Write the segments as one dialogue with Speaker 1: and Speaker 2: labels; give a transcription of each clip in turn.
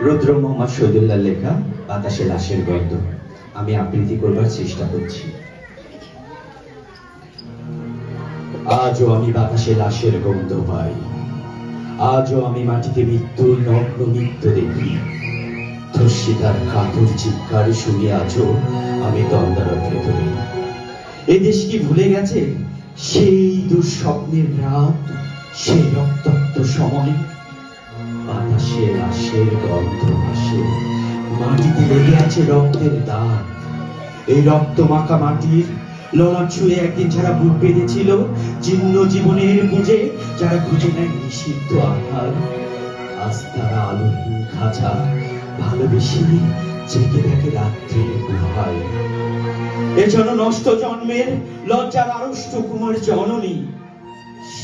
Speaker 1: রুদ্র মোহাম্মদ শহীদুল্লাহ লেখা, বাতাসে লাশের গন্ধ। আমি আবৃত্তি করবার চেষ্টা করছি। আজও আমি বাতাসে লাশের গন্ধ পাই। আজও আমি মাটিতে মৃত্যুর নগ্ন মৃত্যু দেখি। ধর্ষিতার কাতর চিৎকার শুনে আজও আমি তন্দার ভেতরে এ দেশ কি ভুলে গেছে? সেই দুঃস্বপ্নের রাত, সেই রক্তাক্ত সময় বাতাসে লাশের গন্ধ ভাসে। মাটিতে লেগে আছে রক্তের দাগ। এই রক্ত মাখা মাটির লড়া ছুঁয়ে একদিন যারা বুক বেঁধেছিল, জীর্ণ জীবনের বুঝে যারা খুঁজে নেয় নিষিদ্ধ আধার আজ তারা আলোহীন খাঁচা, ভালোবেসে জেগে থাকে রাত্রির গুহায়। এজন্য নষ্ট জন্মের লজ্জার আড়ষ্ট কুমার জননী।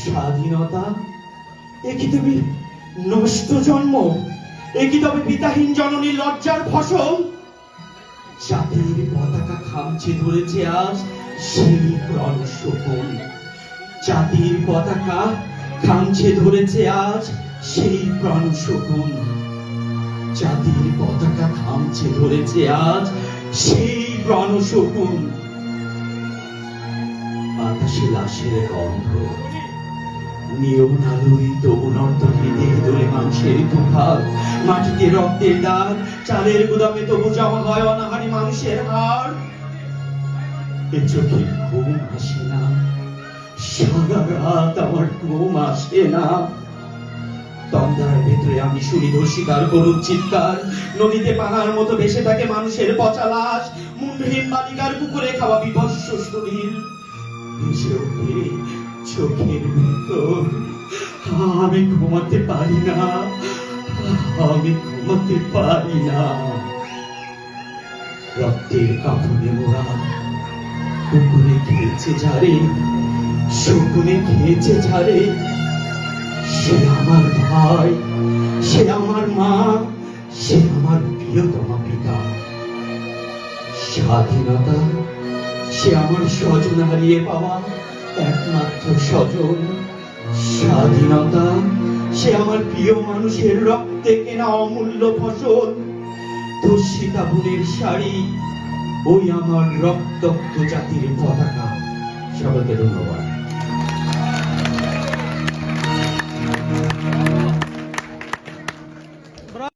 Speaker 1: স্বাধীনতা? এ কি তুমি নষ্ট জন্ম। এ কি তবে পিতাহীন জননী লজ্জার ফসল? জাতির পতাকা খামছে ধরেছে আজ সেই প্রাণ শকুন। জাতির পতাকা খামছে ধরেছে আজ সেই প্রাণ শকুন। জাতির পতাকা খামছে ধরেছে আজ সেই প্রাণ শকুন। বাতাসে লাশের গন্ধ। নিয়ম আলোই তবু মাংসের তুফাল মাটিতে রক্তের দাগ, চালের গুদামে তবু জমা হয় অনাহারি মানুষের হাড়। এ চোখে ঘুম আসে না, সারা রাত আমার ঘুম আসে না। তন্দার ভেতরে আমি শুনি ধর্ষিকার করুণ চিৎকার, নদীতে পানার মতো ভেসে থাকে মানুষের পচা লাশ, মুন্ডহীন বালিকার পুকুরে খাওয়া বিভৎস শরীর চোখের ভিতর আমি ঘুমাতে পারি না। আমি ঘুমাতে পারি না। রক্তের কাপড়ে মোড়া কুকুরে খেয়েছে ঝাড়ে, শকুনে খেয়েছে ঝাড়ে। সে আমার ভাই, সে আমার মা, সে আমার প্রিয়তমা পিতা। স্বাধীনতা, সে আমার স্বজন হারিয়ে পাওয়া একমাত্র স্বজন। স্বাধীনতা, সে আমার প্রিয় মানুষের রক্তে কেনা অমূল্য ফসল। ধর্ষিতা বোনের শাড়ি, ওই আমার রক্তাক্ত জাতির পতাকা। সকলকে ধন্যবাদ।